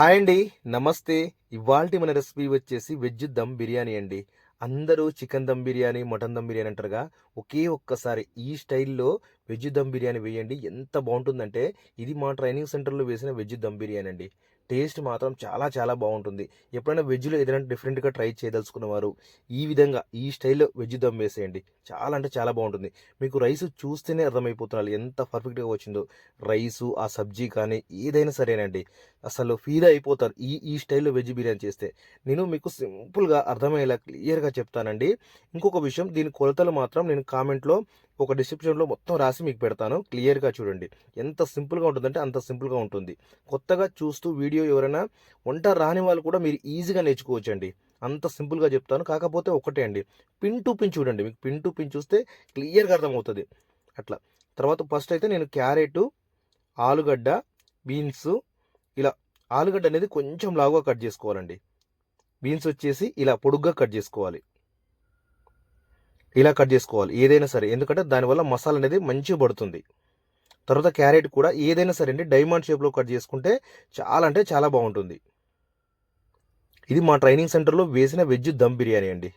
Hi అండి. నమస్తే. ఇవాల్టి మన రెసిపీ వచ్చేసి వెజ్ దమ్ బిర్యానీ అండి. అందరూ చికెన్ దమ్ బిర్యానీ మటన్ దమ్ బిర్యానీ అంటారుగా. ఒకే ఒక్కసారి ఈ స్టైల్లో వెజ్ దమ్ బిర్యానీ వేయండి. ఎంత బాగుంటుందంటే ఇది మా ట్రైనింగ్ సెంటర్లో వేసిన వెజ్ దమ్ బిర్యానీ అండి. టేస్ట్ మాత్రం చాలా చాలా బాగుంటుంది. ఎప్పుడైనా వెజ్లో ఏదైనా డిఫరెంట్గా ట్రై చేయదలుచుకున్నవారు ఈ విధంగా ఈ స్టైల్లో వెజ్ దమ్ వేసేయండి. చాలా అంటే చాలా బాగుంటుంది. మీకు రైస్ చూస్తేనే అర్థమైపోతున్నారు ఎంత పర్ఫెక్ట్గా వచ్చిందో. రైసు ఆ సబ్జీ కానీ ఏదైనా సరేనండి. అసలు ఫీదా అయిపోతారు ఈ ఈ స్టైల్లో వెజ్ బిర్యానీ చేస్తే. నేను మీకు సింపుల్గా అర్థమయ్యేలా క్లియర్గా చెప్తానండి. ఇంకొక విషయం దీని కొలతలు మాత్రం నేను కామెంట్లో ఒక డిస్క్రిప్షన్లో మొత్తం రాసి మీకు పెడతాను. క్లియర్గా చూడండి. ఎంత సింపుల్గా ఉంటుందంటే అంత సింపుల్గా ఉంటుంది. కొత్తగా చూస్తూ వీడియో ఎవరైనా వంట రాని వాళ్ళు కూడా మీరు ఈజీగా నేర్చుకోవచ్చండి. అంత సింపుల్గా చెప్తాను. కాకపోతే ఒకటే అండి. పిన్ టు పిన్ చూడండి. మీకు పిన్ టు పిన్ చూస్తే క్లియర్గా అర్థమవుతుంది. అట్లా. తర్వాత ఫస్ట్ అయితే నేను క్యారెట్ ఆలుగడ్డ బీన్స్ ఇలా ఆలుగడ్డ అనేది కొంచెం లావుగా కట్ చేసుకోవాలండి. బీన్స్ వచ్చేసి ఇలా పొడుగ్గా కట్ చేసుకోవాలి. ఇలా కట్ చేసుకోవాలి. ఏదైనా సరే. ఎందుకంటే దానివల్ల మసాలా అనేది మంచిగా పడుతుంది. తర్వాత క్యారెట్ కూడా ఏదైనా సరే అండి డైమండ్ షేప్లో కట్ చేసుకుంటే చాలా అంటే చాలా బాగుంటుంది. ఇది మా ట్రైనింగ్ సెంటర్లో వేసిన వెజ్ దమ్ బిర్యానీ అండి.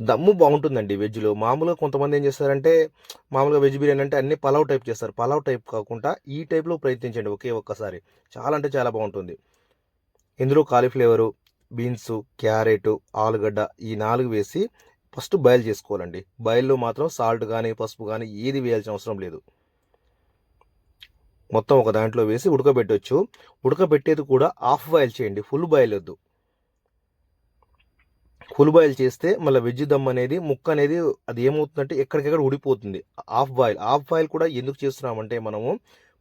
దమ్ము బాగుంటుందండి వెజ్లో. మామూలుగా కొంతమంది ఏం చేస్తారంటే మామూలుగా వెజ్ బిర్యానీ అంటే అన్ని పలావ్ టైప్ చేస్తారు. పలావ్ టైప్ కాకుండా ఈ టైప్లో ప్రయత్నించండి ఒకే ఒక్కసారి. చాలా అంటే చాలా బాగుంటుంది. ఇందులో కాలీఫ్లేవరు బీన్స్ క్యారెట్ ఆలుగడ్డ ఈ నాలుగు వేసి ఫస్ట్ బాయిల్ చేసుకోవాలండి. బాయిల్లో మాత్రం సాల్ట్ కానీ పసుపు కానీ ఏది వేయాల్సిన అవసరం లేదు. మొత్తం ఒక దాంట్లో వేసి ఉడకబెట్టొచ్చు. ఉడకబెట్టేది కూడా హాఫ్ బాయిల్ చేయండి. ఫుల్ బాయిల్ వద్దు. ఫుల్ బాయిల్ చేస్తే మళ్ళీ వెజ్ దమ్ అనేది ముక్క అనేది అది ఏమవుతుందంటే ఎక్కడికెక్కడ ఉడిపోతుంది హాఫ్ బాయిల్ హాఫ్ బాయిల్ కూడా ఎందుకు చేస్తున్నామంటే మనము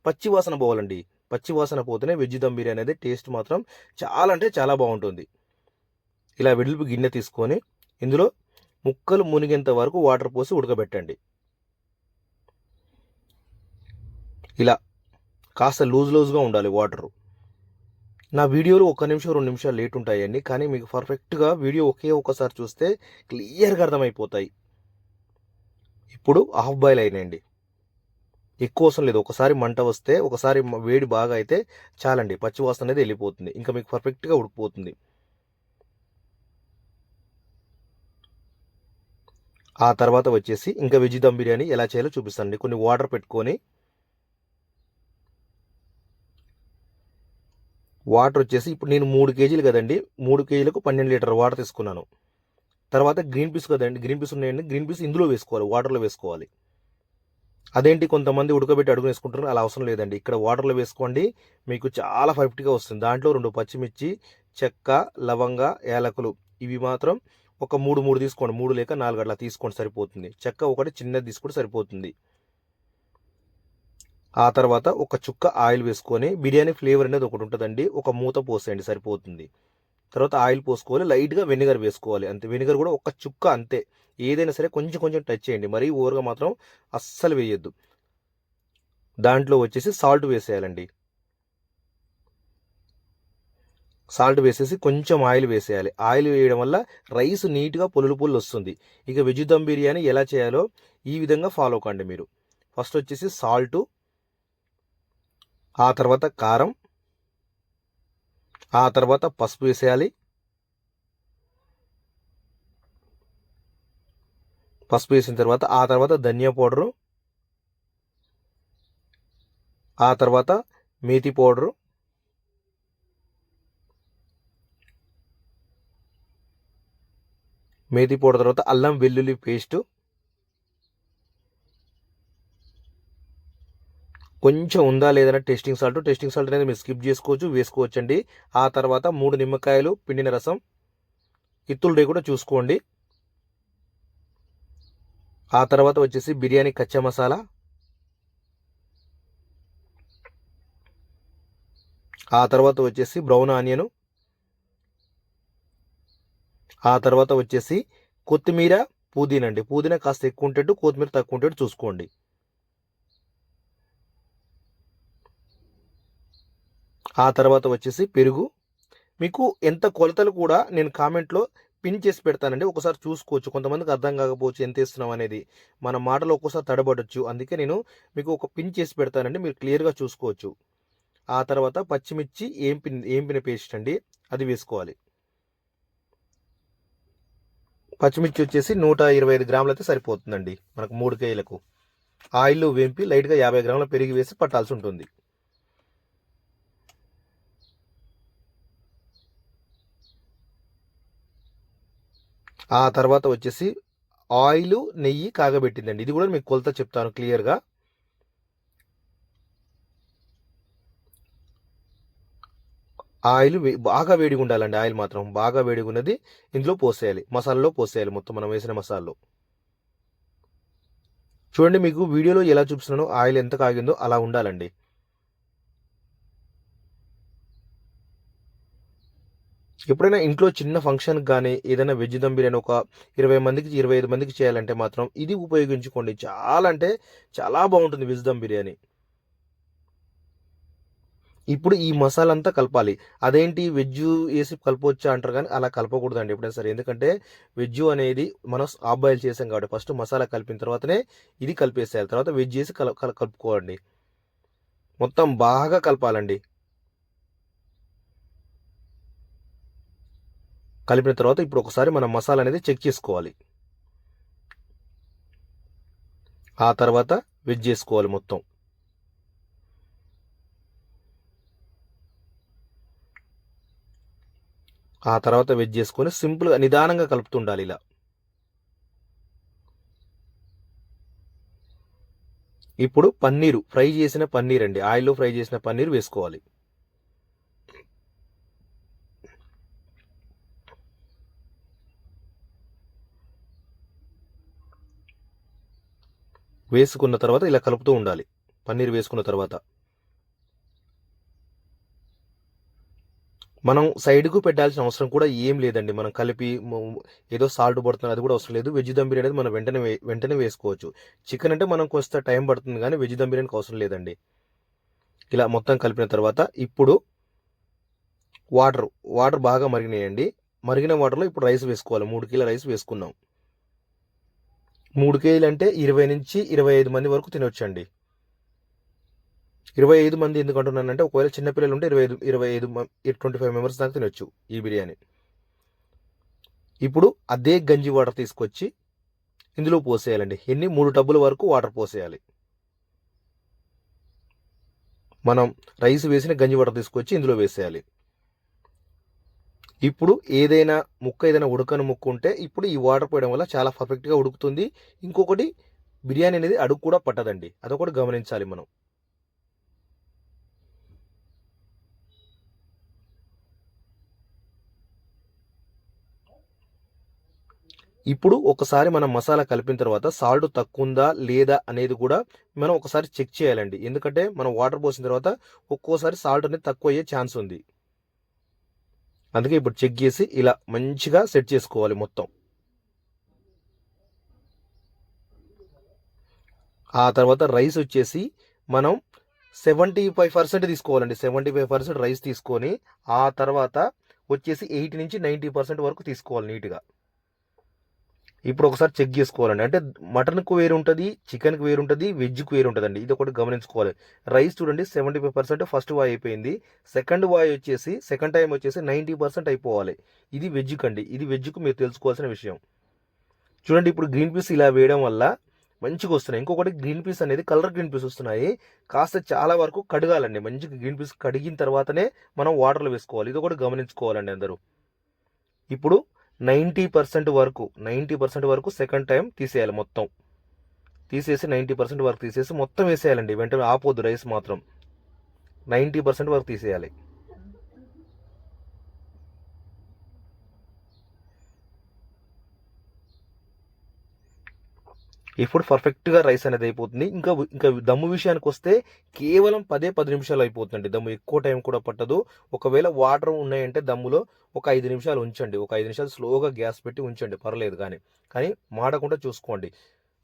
పచ్చి వాసన పోవాలండి. పచ్చి వాసన పోతేనే వెజ్ దమ్ బిర్యానీ అనేది టేస్ట్ మాత్రం చాలా అంటే చాలా బాగుంటుంది. ఇలా వెడుపు గిన్నె తీసుకొని ఇందులో ముక్కలు మునిగేంత వరకు వాటర్ పోసి ఉడకబెట్టండి. ఇలా కాస్త లూజ్ లూజ్గా ఉండాలి వాటరు. నా వీడియోలు ఒక నిమిషం రెండు నిమిషాలు లేట్ ఉంటాయండి కానీ మీకు పర్ఫెక్ట్గా వీడియో ఒకే ఒక్కసారి చూస్తే క్లియర్గా అర్థమైపోతాయి. ఇప్పుడు హాఫ్ బాయిల్ అయినాయండి. ఎక్కువ అవసరం లేదు. ఒకసారి మంట వస్తే ఒకసారి వేడి బాగా అయితే చాలండి. పచ్చివాసన అనేది వెళ్ళిపోతుంది. ఇంకా మీకు పర్ఫెక్ట్గా ఉడికిపోతుంది. ఆ తర్వాత వచ్చేసి ఇంకా వెజ్ దమ్ బిర్యానీ ఎలా చేయాలో చూపిస్తానండి కొన్ని వాటర్ పెట్టుకొని వాటర్ వచ్చేసి ఇప్పుడు నేను మూడు కేజీలు కదండి మూడు కేజీలకు పన్నెండు లీటర్ వాటర్ తీసుకున్నాను. తర్వాత గ్రీన్ పీస్ కదండి గ్రీన్ పీస్ ఉన్నాయండి. గ్రీన్ పీస్ ఇందులో వేసుకోవాలి వాటర్లో వేసుకోవాలి. అదేంటి కొంతమంది ఉడకబెట్టి అడుగు వేసుకుంటారు అలా అవసరం లేదండి. ఇక్కడ వాటర్లో వేసుకోండి మీకు చాలా పర్ఫెక్ట్గా వస్తుంది. దాంట్లో రెండు పచ్చిమిర్చి చెక్క లవంగ యాలకులు ఇవి మాత్రం ఒక మూడు మూడు తీసుకోండి. మూడు లేక నాలుగు అట్లా తీసుకోండి సరిపోతుంది. చెక్క ఒకటి చిన్నది తీసుకుంటే సరిపోతుంది. ఆ తర్వాత ఒక చుక్క ఆయిల్ వేసుకొని బిర్యానీ ఫ్లేవర్ అనేది ఒకటి ఉంటుందండి. ఒక మూత పోసేయండి సరిపోతుంది. తర్వాత ఆయిల్ పోసుకోవాలి లైట్గా వెనిగర్ వేసుకోవాలి. అంతే వెనిగర్ కూడా ఒక చుక్క అంతే. ఏదైనా సరే కొంచెం కొంచెం టచ్ చేయండి. మరీ ఓవర్గా మాత్రం అస్సలు వేయొద్దు. దాంట్లో వచ్చేసి సాల్ట్ వేసేయాలండి. సాల్ట్ వేసేసి కొంచెం ఆయిల్ వేసేయాలి. ఆయిల్ వేయడం వల్ల రైస్ నీట్గా పొలులు పొల్లు వస్తుంది. ఇక వెజ్ దమ్ బిర్యానీ ఎలా చేయాలో ఈ విధంగా ఫాలో కండి మీరు. ఫస్ట్ వచ్చేసి సాల్టు ఆ తర్వాత కారం ఆ తర్వాత పసుపు వేసేయాలి. పసుపు వేసిన తర్వాత ఆ తర్వాత ధనియా పౌడరు ఆ తర్వాత మేతి పౌడరు మేతి పౌడర్ తర్వాత అల్లం వెల్లుల్లి పేస్టు. కొంచెం ఉందా లేదన్నా టెస్టింగ్ సాల్ట్. టెస్టింగ్ సాల్ట్ అనేది మీరు స్కిప్ చేసుకోవచ్చు వేసుకోవచ్చు అండి ఆ తర్వాత మూడు నిమ్మకాయలు పిండిన రసం ఇత్తులు కూడా చూసుకోండి. ఆ తర్వాత వచ్చేసి బిర్యానీ కచ్చా మసాలా. ఆ తర్వాత వచ్చేసి బ్రౌన్ ఆనియను. ఆ తర్వాత వచ్చేసి కొత్తిమీర పుదీనా అండి పుదీనా కాస్త ఎక్కువ ఉంటేట్టు కొత్తిమీర తక్కువ ఉంటట్టు చూసుకోండి. ఆ తర్వాత వచ్చేసి పెరుగు. మీకు ఎంత కొలతలు కూడా నేను కామెంట్లో పిన్ చేసి పెడతానండి. ఒకసారి చూసుకోవచ్చు. కొంతమందికి అర్థం కాకపోవచ్చు ఎంత ఇస్తున్నాం అనేది. మన మాటలో ఒక్కోసారి తడబడచ్చు. అందుకే నేను మీకు ఒక పిన్ చేసి పెడతానండి. మీరు క్లియర్గా చూసుకోవచ్చు. ఆ తర్వాత పచ్చిమిర్చి ఏంపి ఏంపిన పేస్ట్ అండి. అది వేసుకోవాలి. పచ్చిమిర్చి వచ్చేసి నూట ఇరవై ఐదు గ్రాములు అయితే సరిపోతుందండి మనకు మూడు కేజీలకు. ఆయిల్ వేంపి లైట్గా యాభై గ్రాముల పెరిగి వేసి పట్టాల్సి ఉంటుంది. ఆ తర్వాత వచ్చేసి ఆయిల్ నెయ్యి కాగబెట్టిందండి. ఇది కూడా మీకు కొలత చెప్తాను క్లియర్గా. ఆయిల్ బాగా వేడిగా ఉండాలండి ఆయిల్ మాత్రం. బాగా వేడిగా ఉన్నది ఇందులో పోసేయాలి. మసాలాలో పోసేయాలి మొత్తం మనం వేసిన మసాలాలో. చూడండి మీకు వీడియోలో ఎలా చూపిస్తున్నానో ఆయిల్ ఎంత కాగిందో అలా ఉండాలండి. ఎప్పుడైనా ఇంట్లో చిన్న ఫంక్షన్ కానీ ఏదైనా వెజ్ దమ్ బిర్యానీ ఒక ఇరవై మందికి ఇరవై ఐదు మందికి చేయాలంటే మాత్రం ఇది ఉపయోగించుకోండి. చాలా అంటే చాలా బాగుంటుంది వెజ్ దమ్ బిర్యానీ ఇప్పుడు ఈ మసాలా అంతా కలపాలి. అదేంటి వెజ్ వేసి కలపవచ్చా అంటారు కానీ అలా కలపకూడదండి ఎప్పుడైనా సరే. ఎందుకంటే వెజ్ అనేది మనం ఆఫ్ బాయిల్ చేసాం కాబట్టి ఫస్ట్ మసాలా కలిపిన తర్వాతనే ఇది కలిపేసేయాలి. తర్వాత వెజ్ వేసి కల కల- కలుపుకోండి మొత్తం బాగా కలపాలండి. కలిపిన తర్వాత ఇప్పుడు ఒకసారి మనం మసాలా అనేది చెక్ చేసుకోవాలి. ఆ తర్వాత వెజ్ చేసుకోవాలి మొత్తం. ఆ తర్వాత వెజ్ చేసుకొని సింపుల్గా నిదానంగా కలుపుతుండాలి ఇలా. ఇప్పుడు పన్నీరు ఫ్రై చేసిన పన్నీర్ అండి. ఆయిల్లో ఫ్రై చేసిన పన్నీర్ వేసుకోవాలి. వేసుకున్న తర్వాత ఇలా కలుపుతూ ఉండాలి. పన్నీర్ వేసుకున్న తర్వాత. మనం సైడ్కు పెట్టాల్సిన అవసరం కూడా ఏం లేదండి. మనం కలిపి ఏదో సాల్ట్ పడుతుంది అది కూడా అవసరం లేదు. వెజ్ దమ్ బిర్యానీ అనేది మనం వెంటనే వెంటనే వేసుకోవచ్చు. చికెన్ అంటే మనం కొంత టైం పడుతుంది కానీ వెజ్ దమ్ బిర్యానీకి అవసరం లేదండి. ఇలా మొత్తం కలిపిన తర్వాత ఇప్పుడు వాటర్ వాటర్ బాగా మరిగినాయండి. మరిగిన వాటర్లో ఇప్పుడు రైస్ వేసుకోవాలి. మూడు కేజీల రైస్ వేసుకున్నాం. మూడు కేజీలు అంటే ఇరవై నుంచి ఇరవై ఐదు మంది వరకు తినొచ్చండి. ఇరవై ఐదు మంది ఎందుకు అంటున్నానంటే ఒకవేళ చిన్నపిల్లలు ఉంటే ఇరవై ఐదు ఇరవై ఐదు ట్వంటీ ఫైవ్ మెంబర్స్ దాకా తినొచ్చు ఈ బిర్యానీ. ఇప్పుడు అదే గంజి వాటర్ తీసుకొచ్చి ఇందులో పోసేయాలండి. ఎన్ని? మూడు టబ్బుల వరకు వాటర్ పోసేయాలి. మనం రైస్ వేసిన గంజి వాటర్ తీసుకొచ్చి ఇందులో వేసేయాలి. ఇప్పుడు ఏదైనా ముక్క ఏదైనా ఉడకని ముక్క ఉంటే ఇప్పుడు ఈ వాటర్ పోయడం వల్ల చాలా పర్ఫెక్ట్గా ఉడుకుతుంది. ఇంకొకటి బిర్యానీ అనేది అడుగు కూడా పట్టదండి. అదొకటి గమనించాలి మనం. ఇప్పుడు ఒకసారి మనం మసాలా కలిపిన తర్వాత సాల్ట్ తక్కువ ఉందా లేదా అనేది కూడా మనం ఒకసారి చెక్ చేయాలండి. ఎందుకంటే మనం వాటర్ పోసిన తర్వాత ఒక్కోసారి సాల్ట్ అనేది తక్కువ అయ్యే ఛాన్స్ ఉంది. అందుకే ఇప్పుడు చెక్ చేసి ఇలా మంచిగా సెట్ చేసుకోవాలి మొత్తం. ఆ తర్వాత రైస్ వచ్చేసి మనం సెవెంటీ ఫైవ్ పర్సెంట్ తీసుకోవాలండి. సెవెంటీ ఫైవ్ పర్సెంట్ రైస్ తీసుకొని ఆ తర్వాత వచ్చేసి ఎయిటీ నుంచి నైంటీ పర్సెంట్ వరకు తీసుకోవాలి నీట్గా. ఇప్పుడు ఒకసారి చెక్ చేసుకోవాలండి. అంటే మటన్కు వేరు ఉంటుంది చికెన్కి వేరు ఉంటుంది వెజ్కి వేరు ఉంటుందండి ఇది ఒకటి గమనించుకోవాలి. రైస్ చూడండి సెవెంటీ ఫైవ్ పర్సెంట్ ఫస్ట్ వాయ్ అయిపోయింది. సెకండ్ వాయ్ వచ్చేసి సెకండ్ టైం వచ్చేసి నైంటీ పర్సెంట్ అయిపోవాలి. ఇది వెజ్కి అండి ఇది వెజ్కు మీరు తెలుసుకోవాల్సిన విషయం. చూడండి ఇప్పుడు గ్రీన్ పీస్ ఇలా వేయడం వల్ల మంచిగా వస్తున్నాయి. ఇంకొకటి గ్రీన్ పీస్ అనేది కలర్ గ్రీన్ పీస్ వస్తున్నాయి. కాస్త చాలా వరకు కడగాలండి. మంచిగా గ్రీన్ పీస్ కడిగిన తర్వాతనే మనం వాటర్లో వేసుకోవాలి. ఇది ఒకటి గమనించుకోవాలండి అందరూ. ఇప్పుడు నైంటీ పర్సెంట్ వరకు నైంటీ పర్సెంట్ వరకు సెకండ్ టైం తీసేయాలి మొత్తం. తీసేసి నైంటీ పర్సెంట్ వరకు తీసేసి మొత్తం వేసేయాలండి. వెంటనే ఆపోద్దు రైస్ మాత్రం. నైంటీ పర్సెంట్ వరకు తీసేయాలి. ఇప్పుడు పర్ఫెక్ట్గా రైస్ అనేది అయిపోతుంది. ఇంకా ఇంకా దమ్ము విషయానికి వస్తే కేవలం పదే పది నిమిషాలు అయిపోతుందండి. దమ్ము ఎక్కువ టైం కూడా పట్టదు. ఒకవేళ వాటర్ ఉన్నాయంటే దమ్ములో ఒక ఐదు నిమిషాలు ఉంచండి. ఒక ఐదు నిమిషాలు స్లోగా గ్యాస్ పెట్టి ఉంచండి. పర్లేదు కానీ. కానీ మాడకుండా చూసుకోండి.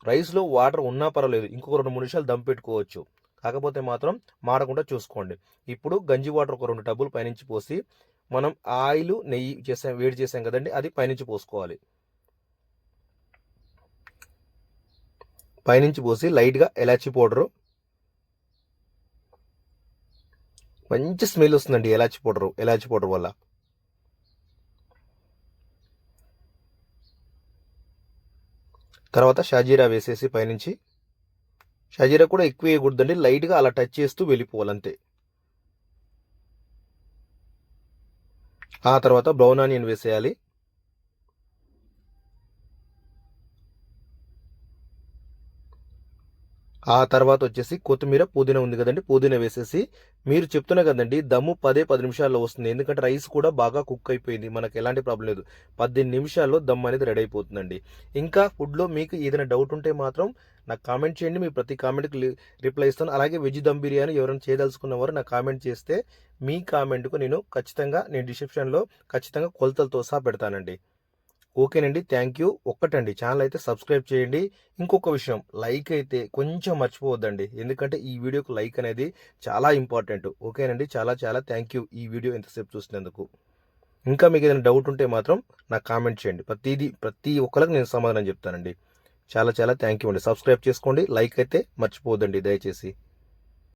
రైస్లో వాటర్ ఉన్నా పర్వాలేదు. ఇంకొక రెండు మూడు నిమిషాలు దమ్ పెట్టుకోవచ్చు. కాకపోతే మాత్రం మాడకుండా చూసుకోండి. ఇప్పుడు గంజి వాటర్ ఒక రెండు టబ్బులు పైనుంచి పోసి మనం ఆయిల్ నెయ్యి చేసాం వేడి చేసాం కదండి. అది పైనుంచి పోసుకోవాలి. పైనుంచి పోసి లైట్గా ఎలాచి పౌడరు. మంచి స్మెల్ వస్తుందండి ఎలాచి పౌడరు ఎలాచి పౌడర్ వల్ల. తర్వాత షాజీరా వేసేసి పైనుంచి. షాజీరా కూడా ఎక్కువ వేయకూడదండి లైట్గా అలా టచ్ చేస్తూ వెళ్ళిపోవాలంతే. ఆ తర్వాత బ్రౌన్ ఆనియన్ వేసేయాలి. ఆ తర్వాత వచ్చేసి కొత్తిమీర పుదీనా ఉంది కదండి పుదీనా వేసేసి మీరు చెప్తున్నా కదండి దమ్ము పదే పది నిమిషాల్లో వస్తుంది. ఎందుకంటే రైస్ కూడా బాగా కుక్ అయిపోయింది మనకు ఎలాంటి ప్రాబ్లం లేదు. పద్దెనిమిది నిమిషాల్లో దమ్ అనేది రెడీ అయిపోతుందండి. ఇంకా ఫుడ్లో మీకు ఏదైనా డౌట్ ఉంటే మాత్రం నాకు కామెంట్ చేయండి మీ ప్రతి కామెంట్కి రిప్లై ఇస్తాను. అలాగే వెజ్ దమ్ బిర్యానీ ఎవరైనా చేయదలుచుకున్నవారు నాకు కామెంట్ చేస్తే మీ కామెంట్కు నేను ఖచ్చితంగా నేను డిస్క్రిప్షన్లో ఖచ్చితంగా కొలతలతో సహా పెడతానండి. ఓకేనండి. Thank you. ఒక్కటండి. ఛానల్ అయితే సబ్స్క్రైబ్ చేయండి. ఇంకొక విషయం లైక్ అయితే కొంచెం మర్చిపోవద్దండి. ఎందుకంటే ఈ వీడియోకి లైక్ అనేది చాలా ఇంపార్టెంట్. ఓకేనండి. చాలా చాలా థ్యాంక్ యూ ఈ వీడియో ఎంతసేపు చూసినందుకు. ఇంకా మీకు ఏదైనా డౌట్ ఉంటే మాత్రం నాకు కామెంట్ చేయండి. ప్రతిదీ ప్రతి ఒక్కరికి నేను సమాధానం చెప్తానండి. చాలా చాలా థ్యాంక్ యూ అండి. సబ్స్క్రైబ్ చేసుకోండి. లైక్ అయితే మర్చిపోవద్దండి దయచేసి.